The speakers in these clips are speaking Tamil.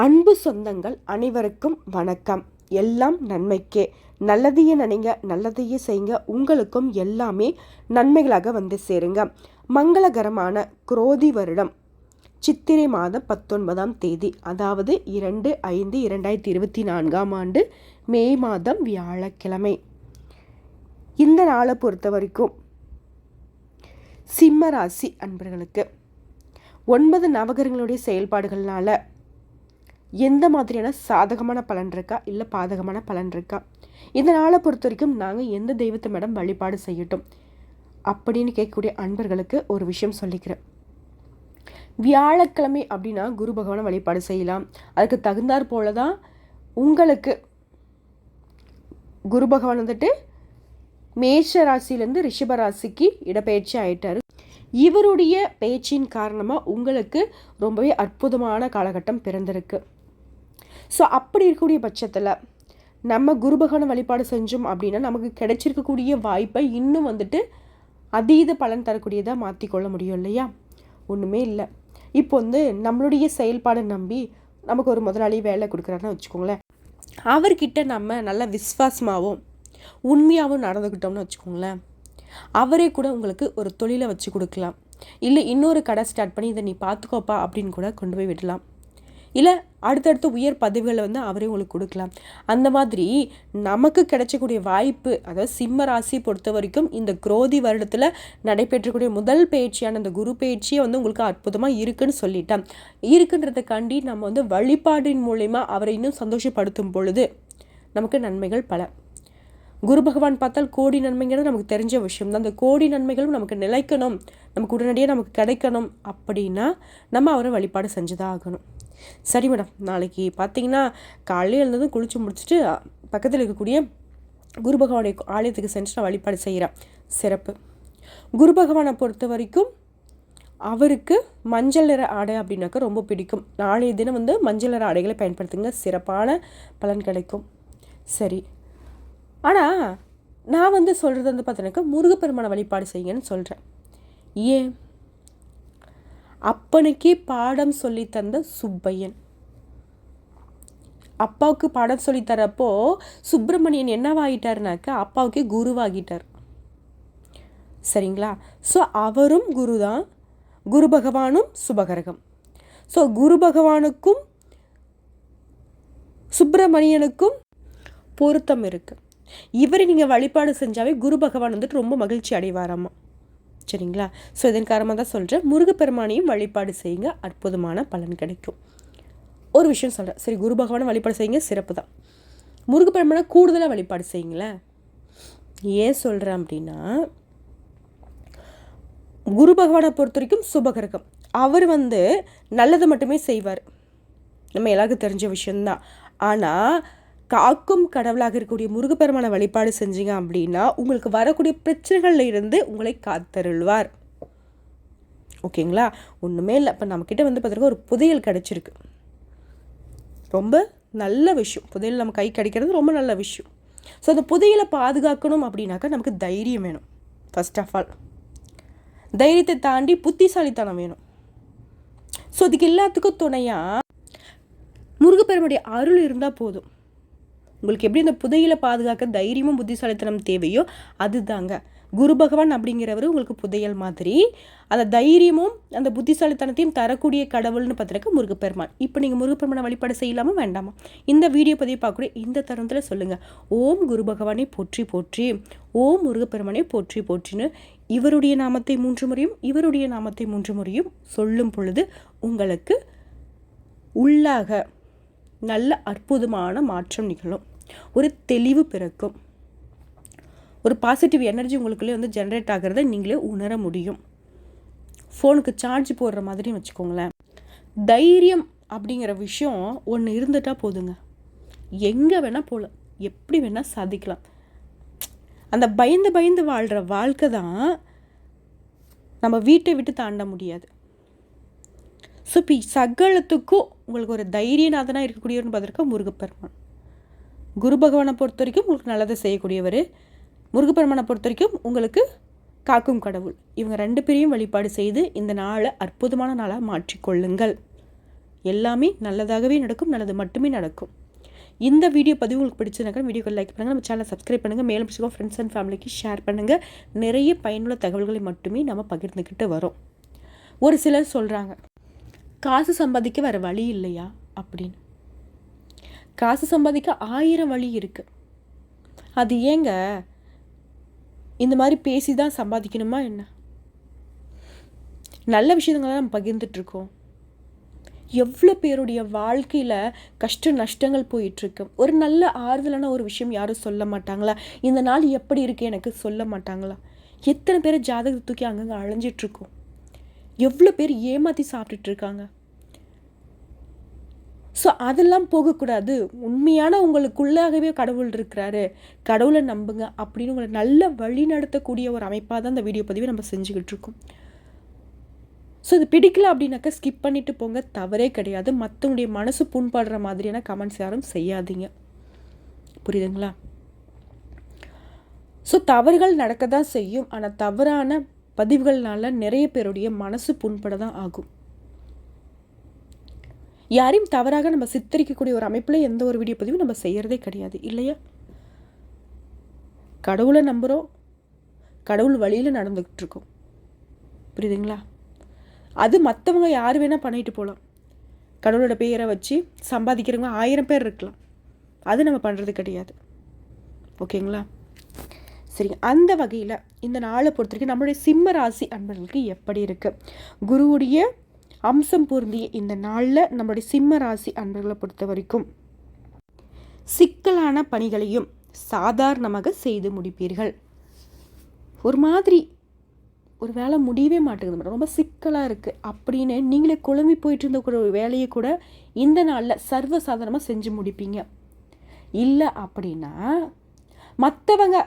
அன்பு சொந்தங்கள் அனைவருக்கும் வணக்கம். எல்லாம் நன்மைக்கே. நல்லதையே நினைங்க நல்லதையே செய்யுங்க. உங்களுக்கும் எல்லாமே நன்மைகளாக வந்து சேருங்க. மங்களகரமான குரோதி வருடம். சித்திரை மாதம் பத்தொன்பதாம் தேதி அதாவது இரண்டு ஐந்து இரண்டாயிரத்தி இருபத்தி நான்காம் ஆண்டு மே மாதம் வியாழக்கிழமை. இந்த நாளை பொறுத்த வரைக்கும் சிம்ம ராசி அன்பர்களுக்கு ஒன்பது நவகரங்களுடைய செயல்பாடுகள்னால எந்த மாதிரியான சாதகமான பலன் இருக்கா? இல்லை பாதகமான பலன் இருக்கா? இந்த நாளை பொறுத்த வரைக்கும் நாங்கள் எந்த தெய்வத்தை மேடம் வழிபாடு செய்யட்டும்? அப்படின்னு கேட்கக்கூடிய அன்பர்களுக்கு ஒரு விஷயம் சொல்லிக்கிறேன். வியாழக்கிழமை அப்படின்னா குரு பகவானை வழிபாடு செய்யலாம். அதுக்கு தகுந்தாற் போல தான் உங்களுக்கு குரு பகவான் வந்துட்டு மேஷ ராசியிலேருந்து ரிஷப ராசிக்கு இடப்பெயர்ச்சி ஆயிட்டார். இவருடைய பேச்சின் காரணமாக உங்களுக்கு ரொம்பவே அற்புதமான காலகட்டம் பிறந்திருக்கு. ஸோ அப்படி இருக்கக்கூடிய பட்சத்தில் நம்ம குருபகவான வழிபாடு செஞ்சோம் அப்படின்னா நமக்கு கிடைச்சிருக்கக்கூடிய வாய்ப்பை இன்னும் வந்துட்டு அதீத பலன் தரக்கூடியதாக மாற்றிக்கொள்ள முடியும் இல்லையா? ஒன்றுமே இல்லை. இப்போ வந்து நம்மளுடைய செயல்பாடை நம்பி நமக்கு ஒரு முதலாளி வேலை கொடுக்குறாருன்னு வச்சுக்கோங்களேன். அவர்கிட்ட நம்ம நல்ல விஸ்வாசமாகவும் உண்மையாகவும் நடந்துக்கிட்டோம்னு வச்சுக்கோங்களேன். அவரே கூட உங்களுக்கு ஒரு தொழிலை வச்சு கொடுக்கலாம். இல்லை இன்னொரு கடை ஸ்டார்ட் பண்ணி இதை நீ பார்த்துக்கோப்பா அப்படின்னு கூட கொண்டு போய் விடலாம். இல்லை அடுத்தடுத்த உயர் பதவிகளை வந்து அவரே உங்களுக்கு கொடுக்கலாம். அந்த மாதிரி நமக்கு கிடைச்சக்கூடிய வாய்ப்பு அதாவது சிம்ம ராசி பொறுத்த வரைக்கும் இந்த குரோதி வருடத்தில் நடைபெற்றக்கூடிய முதல் பயிற்சியான அந்த குரு பயிற்சியை வந்து உங்களுக்கு அற்புதமாக இருக்குன்னு சொல்லிட்டேன். இருக்குன்றதுக்காண்டி நம்ம வந்து வழிபாடின் மூலயமா அவரை இன்னும் சந்தோஷப்படுத்தும் பொழுது நமக்கு நன்மைகள் பல. குரு பகவான் பார்த்தால் கோடி நன்மைங்கிறது நமக்கு தெரிஞ்ச விஷயம் தான். அந்த கோடி நன்மைகளும் நமக்கு நிலைக்கணும் நமக்கு உடனடியாக நமக்கு கிடைக்கணும் அப்படின்னா நம்ம அவரை வழிபாடு செஞ்சுதான் ஆகணும். சரி மேடம் நாளைக்கு பார்த்தீங்கன்னா காலையில் எழுந்ததும் குளிச்சு முடிச்சுட்டு பக்கத்தில் இருக்கக்கூடிய குரு பகவானுடைய ஆலயத்துக்கு சென்று நான் வழிபாடு செய்கிறேன் சிறப்பு. குரு பகவானை பொறுத்த வரைக்கும் அவருக்கு மஞ்சள் நிற ஆடை அப்படின்னாக்கா ரொம்ப பிடிக்கும். நாளைய தினம் வந்து மஞ்சள் நிற ஆடைகளை பயன்படுத்துங்க. சிறப்பான பலன் கிடைக்கும். சரி. ஆனால் நான் வந்து சொல்கிறது வந்து பார்த்தீங்கன்னாக்கா முருகப்பெருமான வழிபாடு செய்யுங்கன்னு சொல்கிறேன் ஏன்? அப்பனுக்கே பாடம் சொல்லி தந்த சுப்பையன். அப்பாவுக்கு பாடம் சொல்லித்தரப்போ சுப்பிரமணியன் என்னவாகிட்டாருனாக்கா அப்பாவுக்கே குருவாகிட்டார். சரிங்களா? ஸோ அவரும் குரு தான் குரு பகவானும் சுபகரகம். ஸோ குரு பகவானுக்கும் சுப்பிரமணியனுக்கும் பொருத்தம் இருக்குது இவரை நீங்கள் வழிபாடு செஞ்சாவே குரு பகவான் வந்துட்டு ரொம்ப மகிழ்ச்சி அடைவாராம்மா சரிங்களா? ஸோ இதன் காரணமாக தான் சொல்கிறேன் முருகப்பெருமானையும் வழிபாடு செய்யுங்க. அற்புதமான பலன் கிடைக்கும். ஒரு விஷயம் சொல்கிறேன் சரி குரு பகவானை வழிபாடு செய்யுங்க. சிறப்பு தான். முருகப்பெருமானை கூடுதலாக வழிபாடு செய்யுங்களேன் ஏன் சொல்கிறேன் அப்படின்னா குரு பகவானை பொறுத்த வரைக்கும் சுபகரகம். அவர் வந்து நல்லதை மட்டுமே செய்வார். நம்ம எல்லாருக்கும் தெரிஞ்ச விஷயந்தான் ஆனால் காக்கும் கடவுளாக இருக்கக்கூடிய முருகப்பெருமான வழிபாடு செஞ்சீங்க அப்படின்னா உங்களுக்கு வரக்கூடிய பிரச்சனைகளில் இருந்து உங்களை காத்தருள்வார். ஓகேங்களா? ஒன்றுமே இல்லை. இப்போ நம்மக்கிட்ட வந்து பார்த்திங்கன்னா ஒரு புதையல் கிடச்சிருக்கு. ரொம்ப நல்ல விஷயம். புதையல் நம்ம கை கிடைக்கிறது ரொம்ப நல்ல விஷயம். ஸோ அந்த புதையலை பாதுகாக்கணும் அப்படின்னாக்கா நமக்கு தைரியம் வேணும். ஃபஸ்ட் ஆஃப் ஆல் தைரியத்தை தாண்டி புத்திசாலித்தனம் வேணும். ஸோ அதுக்கு எல்லாத்துக்கும் துணையாக முருகப்பெருமுடைய அருள் இருந்தால் போதும். உங்களுக்கு எப்படி அந்த புதையில பாதுகாக்க தைரியமும் புத்திசாலித்தனம் தேவையோ அதுதாங்க. குரு பகவான் அப்படிங்கிறவர் உங்களுக்கு புதையல் மாதிரி அந்த தைரியமும் அந்த புத்திசாலித்தனத்தையும் தரக்கூடிய கடவுள்னு பார்த்துருக்க முருகப்பெருமான். இப்போ நீங்கள் முருகப்பெருமானை வழிபாடு செய்யலாமா வேண்டாமா? இந்த வீடியோ பதிவு பார்க்கக்கூடிய இந்த தருணத்தில் சொல்லுங்கள் ஓம் குரு பகவானை போற்றி போற்றி ஓம் முருகப்பெருமானை போற்றி போற்றின்னு இவருடைய நாமத்தை மூன்று முறையும் இவருடைய நாமத்தை மூன்று முறையும் சொல்லும் பொழுது உங்களுக்கு உள்ளாக நல்ல அற்புதமான மாற்றம் நிகழும். ஒரு தெளிவு பிறக்கும். ஒரு பாசிட்டிவ் எனர்ஜி உங்களுக்குள்ளே வந்து ஜென்ரேட் ஆகிறத நீங்களே உணர முடியும். ஃபோனுக்கு சார்ஜ் போடுற மாதிரி வச்சுக்கோங்களேன். தைரியம் அப்படிங்கிற விஷயம் ஒன்று இருந்துட்டால் போதுங்க. எங்கே வேணால் போகலாம் எப்படி வேணால் சாதிக்கலாம். அந்த பயந்து பயந்து வாழ்கிற வாழ்க்கை தான் நம்ம வீட்டை விட்டு தாண்ட முடியாது. ஸோ இப்போ சகலத்துக்கும் உங்களுக்கு ஒரு தைரியநாதனாக இருக்கக்கூடியவர்னு பார்த்துருக்கா முருகப்பெருமான். குரு பகவானை பொறுத்த வரைக்கும் உங்களுக்கு நல்லதை செய்யக்கூடியவர். முருகப்பெருமானை பொறுத்த வரைக்கும் உங்களுக்கு காக்கும் கடவுள். இவங்க ரெண்டு பேரையும் வழிபாடு செய்து இந்த நாளை அற்புதமான நாளாக மாற்றிக்கொள்ளுங்கள் எல்லாமே நல்லதாகவே நடக்கும் நல்லது மட்டுமே நடக்கும். இந்த வீடியோ பதிவு உங்களுக்கு பிடிச்சதுனாக்கா வீடியோக்கு லைக் பண்ணுங்கள் நம்ம சேனலை சப்ஸ்கிரைப் பண்ணுங்கள் மேலும் பிடிச்சிக்கோ ஃப்ரெண்ட்ஸ் அண்ட் ஃபேமிலிக்கு ஷேர் பண்ணுங்கள் நிறைய பயனுள்ள தகவல்களை மட்டுமே நம்ம பகிர்ந்துக்கிட்டு வரோம். ஒரு சிலர் சொல்கிறாங்க காசு சம்பாதிக்க வேறு வழி இல்லையா அப்படின்னு. காசு சம்பாதிக்க ஆயிரம் வழி இருக்குது அது ஏங்க? இந்த மாதிரி பேசி தான் சம்பாதிக்கணுமா என்ன? நல்ல விஷயங்களை நம்ம பகிர்ந்துட்டுருக்கோம் எவ்வளோ பேருடைய வாழ்க்கையில் கஷ்ட நஷ்டங்கள் போயிட்டுருக்கு ஒரு நல்ல ஆறுதலான ஒரு விஷயம் யாரும் சொல்ல மாட்டாங்களா? இந்த நாள் எப்படி இருக்குது எனக்கு சொல்ல மாட்டாங்களா? எத்தனை பேர் ஜாதகத்தை தூக்கி அங்கங்கே அழைஞ்சிட்ருக்கோம் எவ்வளோ பேர் ஏமாற்றி சாப்பிட்டுட்டு இருக்காங்க. ஸோ அதெல்லாம் போகக்கூடாது. உண்மையான உங்களுக்குள்ளாகவே கடவுள் இருக்கிறாரு. கடவுளை நம்புங்க அப்படின்னு உங்களை நல்ல வழி நடத்தக்கூடிய ஒரு அமைப்பாக தான் இந்த வீடியோ பதிவை நம்ம செஞ்சுக்கிட்டு இருக்கோம். ஸோ இது பிடிக்கல அப்படின்னாக்கா ஸ்கிப் பண்ணிட்டு போங்க. தவறே கிடையாது. மற்றவங்களுடைய மனசு புண்பாடுற மாதிரியான கமெண்ட்ஸ் யாரும் செய்யாதீங்க. புரியுதுங்களா? ஸோ தவறுகள் நடக்க தான் செய்யும். ஆனால் தவறான பதிவுகள்னால நிறைய பேருடைய மனசு புண்பட தான் ஆகும். யாரையும் தவறாக நம்ம சித்தரிக்கக்கூடிய ஒரு அமைப்பில் எந்த ஒரு வீடியோ பதிவும் நம்ம செய்கிறதே கிடையாது. இல்லையா? கடவுளை நம்புகிறோம் கடவுள் வழியில் நடந்துக்கிட்டுருக்கோம் புரியுதுங்களா? அது மற்றவங்க யார் வேணால் பண்ணிட்டு போகலாம் கடவுளோட பெயரை வச்சு சம்பாதிக்கிறவங்க ஆயிரம் பேர் இருக்கலாம். அது நம்ம பண்ணுறது கிடையாது. ஓகேங்களா? சரி அந்த வகையில் இந்த நாளை பொறுத்த வரைக்கும் நம்மளுடைய சிம்ம ராசி அன்பர்களுக்கு எப்படி இருக்குது குருவுடைய அம்சம் பொருந்திய இந்த நாளில் நம்மளுடைய சிம்ம ராசி அன்பர்களை பொறுத்த வரைக்கும் சிக்கலான பணிகளையும் சாதாரணமாக செய்து முடிப்பீர்கள். ஒரு மாதிரி ஒரு வேலை முடியவே மாட்டேங்குது ரொம்ப சிக்கலாக இருக்குது அப்படின்னு நீங்களே குழம்பி போயிட்டு இருந்த ஒரு வேலையை கூட இந்த நாளில் சர்வசாதாரணமாக செஞ்சு முடிப்பீங்க. இல்லை அப்படின்னா மற்றவங்க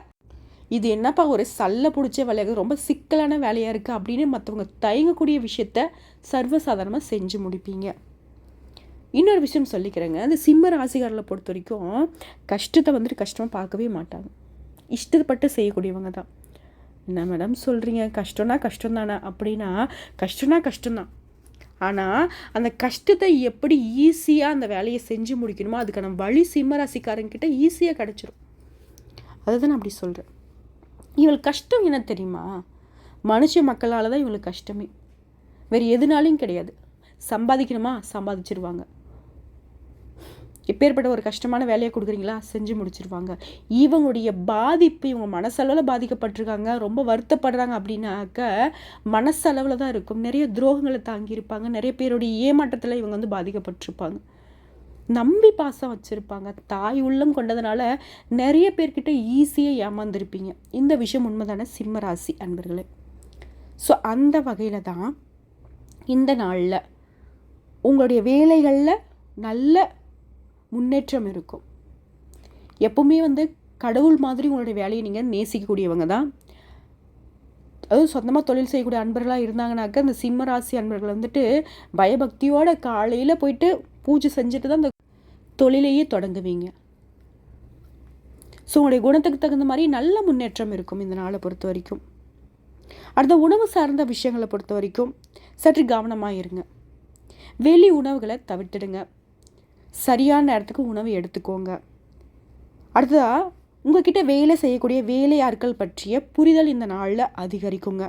இது என்னப்பா ஒரு சல்ல பிடிச்ச வேலையாக ரொம்ப சிக்கலான வேலையாக இருக்குது அப்படின்னு மற்றவங்க தயங்கக்கூடிய விஷயத்த சர்வசாதாரணமாக செஞ்சு முடிப்பீங்க. இன்னொரு விஷயம் சொல்லிக்கிறேங்க. அந்த சிம்ம ராசிகாரில் பொறுத்த வரைக்கும் கஷ்டத்தை வந்துட்டு கஷ்டமாக பார்க்கவே மாட்டாங்க. இஷ்டப்பட்டு செய்யக்கூடியவங்க தான். என்ன மேடம் சொல்கிறீங்க கஷ்டம்னா கஷ்டம் தானே அப்படின்னா கஷ்டம்னா கஷ்டம்தான். ஆனால் அந்த கஷ்டத்தை எப்படி ஈஸியாக அந்த வேலையை செஞ்சு முடிக்கணுமோ அதுக்கான வழி சிம்மராசிக்காரங்கிட்ட ஈஸியாக கிடச்சிரும். அதை தான் நான் அப்படி சொல்கிறேன் இவள் கஷ்டம் என்ன தெரியுமா? மனுஷ மக்களால் தான் இவங்களுக்கு கஷ்டமே. வேறு எதுனாலையும் கிடையாது. சம்பாதிக்கணுமா? சம்பாதிச்சிருவாங்க. எப்பேற்பட்ட ஒரு கஷ்டமான வேலையை கொடுக்குறீங்களா? செஞ்சு முடிச்சிருவாங்க. இவங்களுடைய பாதிப்பு இவங்க மனசளவில் பாதிக்கப்பட்டிருக்காங்க ரொம்ப வருத்தப்படுறாங்க அப்படின்னாக்க மனசளவில் தான் இருக்கும். நிறைய துரோகங்களை தாங்கியிருப்பாங்க. நிறைய பேருடைய ஏமாற்றத்தில் இவங்க வந்து பாதிக்கப்பட்டிருப்பாங்க. நம்பி பாசம் வச்சுருப்பாங்க. தாய் உள்ளம் கொண்டதுனால நிறைய பேர்கிட்ட ஈஸியாக ஏமாந்துருப்பீங்க. இந்த விஷயம் உண்மைதான? சிம்மராசி அன்பர்களே. ஸோ அந்த வகையில் தான் இந்த நாளில் உங்களுடைய வேலைகளில் நல்ல முன்னேற்றம் இருக்கும். எப்பவுமே வந்து கடவுள் மாதிரி உங்களுடைய வேலையை நீங்கள் நேசிக்கக்கூடியவங்க தான். அதுவும் சொந்தமாக தொழில் செய்யக்கூடிய அன்பர்களாக இருந்தாங்கனாக்க அந்த சிம்ம ராசி அன்பர்கள் வந்துட்டு பயபக்தியோட காலையில் போயிட்டு பூஜை செஞ்சுட்டு தான் அந்த தொழிலையே தொடங்குவீங்க. ஸோ உங்களுடைய குணத்துக்கு தகுந்த மாதிரி நல்ல முன்னேற்றம் இருக்கும் இந்த நாளை பொறுத்த வரைக்கும். அடுத்த உணவு சார்ந்த விஷயங்களை பொறுத்த வரைக்கும் சற்று கவனமாக இருங்க. வெளி உணவுகளை தவிர்த்துடுங்க. சரியான நேரத்துக்கு உணவு எடுத்துக்கோங்க. அடுத்ததாக உங்ககிட்ட வேலை செய்யக்கூடிய வேலையாட்கள் பற்றிய புரிதல் இந்த நாளில் அதிகரிக்குங்க.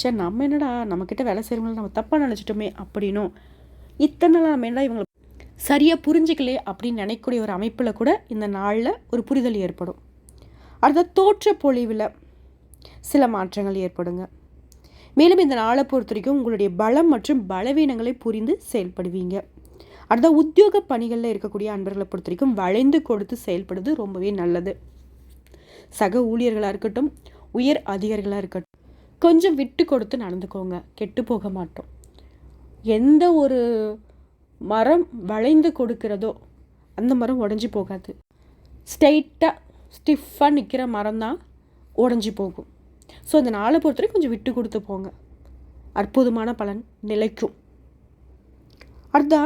சரி நம்ம என்னடா நம்மக்கிட்ட வேலை செய்கிறவங்களை நம்ம தப்பாக நினச்சிட்டோமே அப்படின்னும் இத்தனை நாள் நம்ம இவங்களை சரியாக புரிஞ்சிக்கலே அப்படின்னு நினைக்கக்கூடிய ஒரு அமைப்பில் கூட இந்த நாளில் ஒரு புரிதல் ஏற்படும். அடுத்த தோற்ற பொழிவில் சில மாற்றங்கள் ஏற்படுங்க. மேலும் இந்த நாளை பொறுத்த வரைக்கும் உங்களுடைய பலம் மற்றும் பலவீனங்களை புரிந்து செயல்படுவீங்க. அடுத்த உத்தியோக பணிகளில் இருக்கக்கூடிய அன்பர்களை பொறுத்த வரைக்கும் வளைந்து கொடுத்து செயல்படுது ரொம்பவே நல்லது. சக ஊழியர்களாக இருக்கட்டும் உயர் அதிகாரிகளாக இருக்கட்டும் கொஞ்சம் விட்டு கொடுத்து நடந்துக்கோங்க. கெட்டு போக மாட்டோம். எந்த ஒரு மரம் வளைந்து கொடுக்கிறதோ அந்த மரம் உடஞ்சி போகாது. ஸ்ட்ரெயிட்டாக ஸ்டிஃபாக நிற்கிற மரம் தான் உடஞ்சி போகும். ஸோ அந்த நாளை பொறுத்தவரைக்கும் கொஞ்சம் விட்டு கொடுத்து போங்க. அற்புதமான பலன் நிலைக்கும். அடுத்தா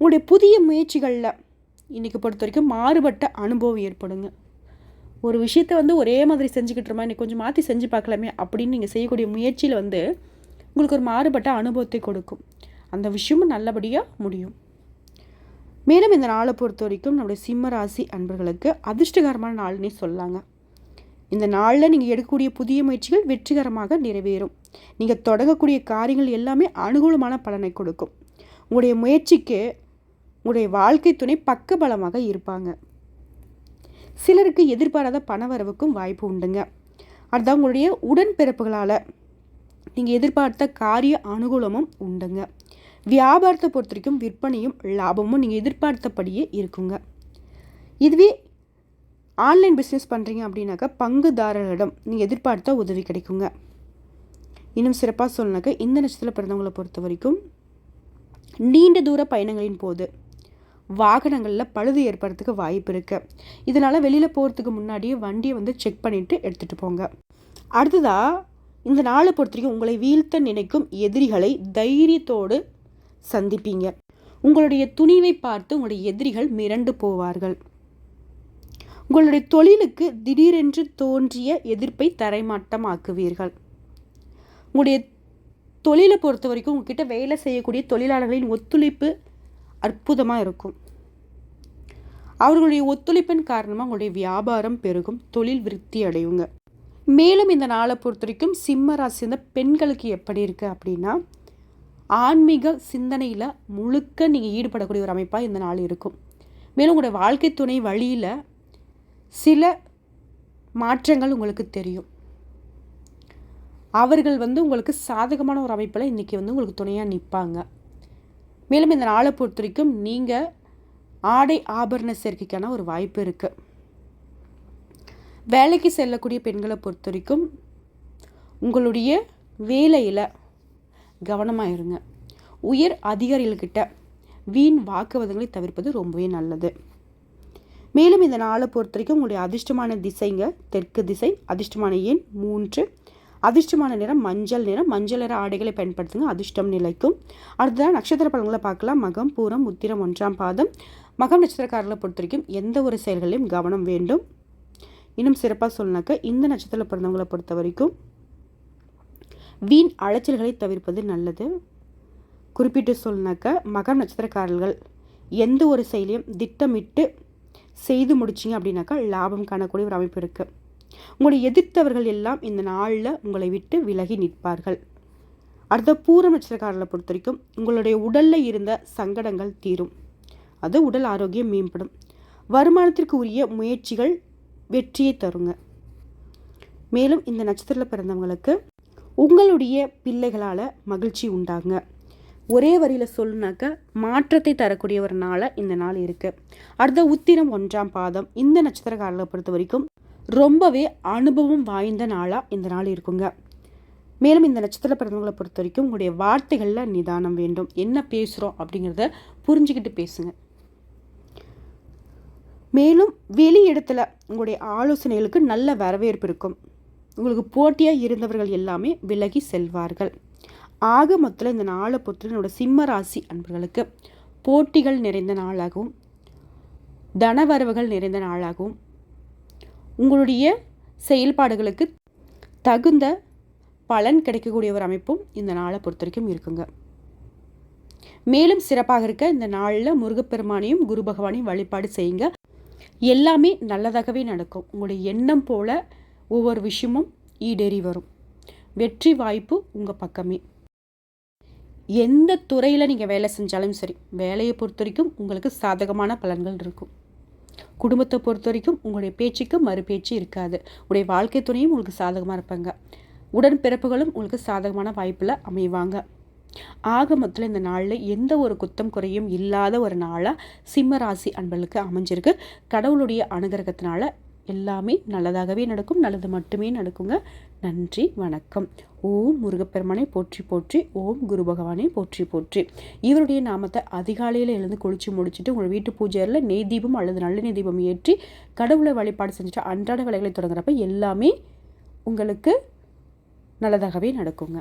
உங்களுடைய புதிய முயற்சிகளில் இன்றைக்கி பொறுத்த வரைக்கும் மாறுபட்ட அனுபவம் ஏற்படுங்க. ஒரு விஷயத்த வந்து ஒரே மாதிரி செஞ்சுக்கிட்டுருமா இன்றைக்கி கொஞ்சம் மாற்றி செஞ்சு பார்க்கலாமே அப்படின்னு நீங்கள் செய்யக்கூடிய முயற்சியில் வந்து உங்களுக்கு ஒரு மாறுபட்ட அனுபவத்தை கொடுக்கும். அந்த விஷயமும் நல்லபடியாக முடியும். மேலும் இந்த நாளை பொறுத்த வரைக்கும் நம்முடைய சிம்ம ராசி அன்பர்களுக்கு அதிர்ஷ்டகரமான நாள்னே சொல்லாங்க இந்த நாளில் நீங்கள் எடுக்கக்கூடிய புதிய முயற்சிகள் வெற்றிகரமாக நிறைவேறும். நீங்கள் தொடங்கக்கூடிய காரியங்கள் எல்லாமே அனுகூலமான பலனை கொடுக்கும். உங்களுடைய முயற்சிக்கு உங்களுடைய வாழ்க்கை துணை பக்கபலமாக இருப்பாங்க. சிலருக்கு எதிர்பாராத பணவரவுக்கும் வாய்ப்பு உண்டுங்க. அதுதான் உங்களுடைய உடன்பிறப்புகளால் நீங்கள் எதிர்பார்த்த காரிய அனுகூலமும் உண்டுங்க. வியாபாரத்தை பொறுத்த வரைக்கும் விற்பனையும் லாபமும் நீங்கள் எதிர்பார்த்தபடியே இருக்குங்க. இதுவே ஆன்லைன் பிஸ்னஸ் பண்ணுறீங்க அப்படின்னாக்கா பங்குதாரர்களிடம் நீங்கள் எதிர்பார்த்த உதவி கிடைக்குங்க. இன்னும் சிறப்பாக சொல்லணாக்கா இந்த நட்சத்திரத்தில் பிறந்தவங்களை பொறுத்த வரைக்கும் நீண்ட தூர பயணங்களின் போது வாகனங்களில் பழுது ஏற்படுறதுக்கு வாய்ப்பு இருக்குது இதனால் வெளியில் போகிறதுக்கு முன்னாடியே வண்டியை வந்து செக் பண்ணிவிட்டு எடுத்துகிட்டு போங்க. அடுத்ததாக இந்த நாளை பொறுத்த வரைக்கும் உங்களை வீழ்த்த நினைக்கும் எதிரிகளை தைரியத்தோடு சந்திப்பீங்க. உங்களுடைய துணிவை பார்த்து உங்களுடைய எதிரிகள் மிரண்டு போவார்கள். உங்களுடைய தொழிலுக்கு திடீரென்று தோன்றிய எதிர்ப்பை தரைமாட்டமாக்குவீர்கள். உங்களுடைய தொழிலை பொறுத்த வரைக்கும் உங்ககிட்ட வேலை செய்யக்கூடிய தொழிலாளர்களின் ஒத்துழைப்பு அற்புதமாக இருக்கும். அவர்களுடைய ஒத்துழைப்பின் காரணமாக உங்களுடைய வியாபாரம் பெருகும் தொழில் விருத்தி அடையுங்க. மேலும் இந்த நாளை பொறுத்த வரைக்கும் சிம்ம ராசி இந்த பெண்களுக்கு எப்படி இருக்குது அப்படின்னா ஆன்மீக சிந்தனையில் முழுக்க நீங்கள் ஈடுபடக்கூடிய ஒரு அமைப்பாக இந்த நாள் இருக்கும். மேலும் உங்களுடைய வாழ்க்கை துணை வழியில் சில மாற்றங்கள் உங்களுக்கு தெரியும். அவர்கள் வந்து உங்களுக்கு சாதகமான ஒரு அமைப்பில் இன்றைக்கி வந்து உங்களுக்கு துணையாக நிற்பாங்க மேலும் இந்த நாளை பொறுத்த வரைக்கும் நீங்கள் ஆடை ஆபரண சேர்க்கைக்கான ஒரு வாய்ப்பு இருக்குது வேலைக்கு செல்லக்கூடிய பெண்களை பொறுத்த வரைக்கும் உங்களுடைய வேலையில் கவனமாக இருங்க உயர் அதிகாரிகள்கிட்ட வீண் வாக்குவாதங்களை தவிர்ப்பது ரொம்பவே நல்லது. மேலும் இந்த நாளை பொறுத்த வரைக்கும் உங்களுடைய அதிர்ஷ்டமான திசைங்க தெற்கு திசை அதிர்ஷ்டமான எண் மூன்று. அதிர்ஷ்டமான நிறம் மஞ்சள் நிறம். மஞ்சள் நிற ஆடைகளை பயன்படுத்துங்க அதிர்ஷ்டம் நிலைக்கும். அடுத்ததாக நட்சத்திர பலன்களை பார்க்கலாம். மகம் பூரம் உத்திரம் ஒன்றாம் பாதம். மகம் நட்சத்திரக்காரர்களை பொறுத்த வரைக்கும் எந்த ஒரு செயல்களையும் கவனம் வேண்டும். இன்னும் சிறப்பாக சொன்னாக்க இந்த நட்சத்திரத்தில் பிறந்தவங்களை பொறுத்த வரைக்கும் வீண் அலைச்சல்களை தவிர்ப்பது நல்லது. குறிப்பிட்டு சொன்னாக்க மகம் நட்சத்திரக்காரர்கள் எந்த ஒரு செயலையும் திட்டமிட்டு செய்து முடிச்சிங்க அப்படின்னாக்கா லாபம் காணக்கூடிய ஒரு அமைப்பு இருக்குது உங்களை எதிர்த்தவர்கள் எல்லாம் இந்த நாளில் உங்களை விட்டு விலகி நிற்பார்கள். அடுத்த பூர நட்சத்திரக்காரர்களை பொறுத்த வரைக்கும் உங்களுடைய உடலில் இருந்த சங்கடங்கள் தீரும். அது உடல் ஆரோக்கியம் மேம்படும். வருமானத்திற்கு உரிய முயற்சிகள் வெற்றியை தருங்க. மேலும் இந்த நட்சத்திரத்தில் பிறந்தவங்களுக்கு உங்களுடைய பிள்ளைகளால் மகிழ்ச்சி உண்டாங்க. ஒரே வரியில் சொல்லுனாக்க மாற்றத்தை தரக்கூடிய ஒரு நாளாக இந்த நாள் இருக்குது அடுத்த உத்திரம் ஒன்றாம் பாதம். இந்த நட்சத்திரக்காரர்களை பொறுத்த வரைக்கும் ரொம்பவே அனுபவம் வாய்ந்த நாளாக இந்த நாள் இருக்குங்க. மேலும் இந்த நட்சத்திர பிறந்தவங்களை பொறுத்த வரைக்கும் உங்களுடைய வார்த்தைகளில் நிதானம் வேண்டும். என்ன பேசுகிறோம் அப்படிங்கிறத புரிஞ்சுக்கிட்டு பேசுங்க. மேலும் வெளி இடத்துல உங்களுடைய ஆலோசனைகளுக்கு நல்ல வரவேற்பு இருக்கும். உங்களுக்கு போட்டியாக இருந்தவர்கள் எல்லாமே விலகி செல்வார்கள். ஆக மொத்தத்தில் இந்த நாளை பொறுத்த என்னோட சிம்ம ராசி அன்பர்களுக்கு போட்டிகள் நிறைந்த நாளாகவும் தனவரவுகள் நிறைந்த நாளாகவும் உங்களுடைய செயல்பாடுகளுக்கு தகுந்த பலன் கிடைக்கக்கூடிய ஒரு அமைப்பும் இந்த நாளை பொறுத்த வரைக்கும் இருக்குங்க. மேலும் சிறப்பாக இருக்க இந்த நாளில் முருகப்பெருமானையும் குரு பகவானையும் வழிபாடு செய்யுங்க. எல்லாமே நல்லதாகவே நடக்கும். உங்களுடைய எண்ணம் போல ஒவ்வொரு விஷயமும் ஈடேறி வரும். வெற்றி வாய்ப்பு உங்கள் பக்கமே. எந்த துறையில் நீங்கள் வேலை செஞ்சாலும் சரி வேலையை பொறுத்த வரைக்கும் உங்களுக்கு சாதகமான பலன்கள் இருக்கும். குடும்பத்தை பொறுத்த வரைக்கும் உங்களுடைய பேச்சுக்கு மறுபேச்சு இருக்காது. உங்களுடைய வாழ்க்கை துணையும் உங்களுக்கு சாதகமாக இருப்பாங்க. உடன்பிறப்புகளும் உங்களுக்கு சாதகமான வாய்ப்பில் அமைவாங்க. ஆக மொத்தத்தில் இந்த நாளில் எந்த ஒரு குத்தம் குறையும் இல்லாத ஒரு நாளாக சிம்ம ராசி அன்பர்களுக்கு அமைஞ்சிருக்கு. கடவுளுடைய அனுகிரகத்தினால எல்லாமே நல்லதாகவே நடக்கும் நல்லது மட்டுமே நடக்குங்க. நன்றி வணக்கம். ஓம் முருகப்பெருமானை போற்றி போற்றி ஓம் குரு பகவானை போற்றி போற்றி. இவருடைய நாமத்தை அதிகாலையில் எழுந்து குளிச்சு முடிச்சுட்டு உங்கள் வீட்டு பூஜையில் நெய் தீபம் அல்லது நல்ல தீபம் ஏற்றி கடவுளை வழிபாடு செஞ்சுட்டு அன்றாட வேலைகளை தொடங்குறப்ப எல்லாமே உங்களுக்கு நல்லதாகவே நடக்குங்க.